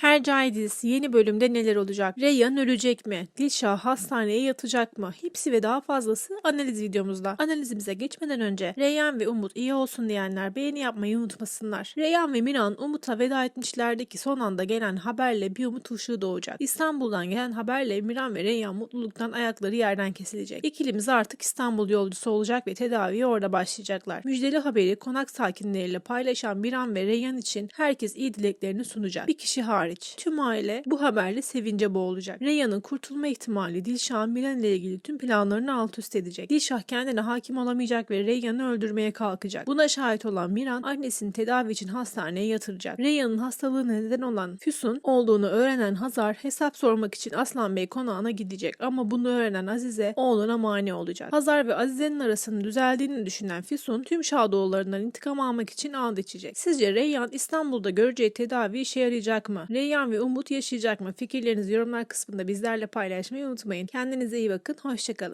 Hercai dizisi yeni bölümde neler olacak? Reyhan ölecek mi? Dilşah hastaneye yatacak mı? Hepsi ve daha fazlası analiz videomuzda. Analizimize geçmeden önce Reyhan ve Umut iyi olsun diyenler beğeni yapmayı unutmasınlar. Reyhan ve Miran Umut'a veda etmişlerdi ki son anda gelen haberle bir umut ışığı doğacak. İstanbul'dan gelen haberle Miran ve Reyhan mutluluktan ayakları yerden kesilecek. İkilimiz artık İstanbul yolcusu olacak ve tedaviye orada başlayacaklar. Müjdeli haberi konak sakinleriyle paylaşan Miran ve Reyhan için herkes iyi dileklerini sunacak. Bir kişi hariç. Tüm aile bu haberle sevince boğulacak. Reyhan'ın kurtulma ihtimali Dilşah'ın Miran ile ilgili tüm planlarını alt üst edecek. Dilşah kendine hakim olamayacak ve Reyhan'ı öldürmeye kalkacak. Buna şahit olan Miran annesini tedavi için hastaneye yatıracak. Reyhan'ın hastalığına neden olan Füsun olduğunu öğrenen Hazar hesap sormak için Aslan Bey konağına gidecek ama bunu öğrenen Azize oğluna mani olacak. Hazar ve Azize'nin arasının düzeldiğini düşünen Füsun tüm Şadoğullarından intikam almak için and içecek. Sizce Reyhan İstanbul'da göreceği tedavi işe yarayacak mı? Reyhan ve Umut yaşayacak mı? Fikirlerinizi yorumlar kısmında bizlerle paylaşmayı unutmayın. Kendinize iyi bakın. Hoşçakalın.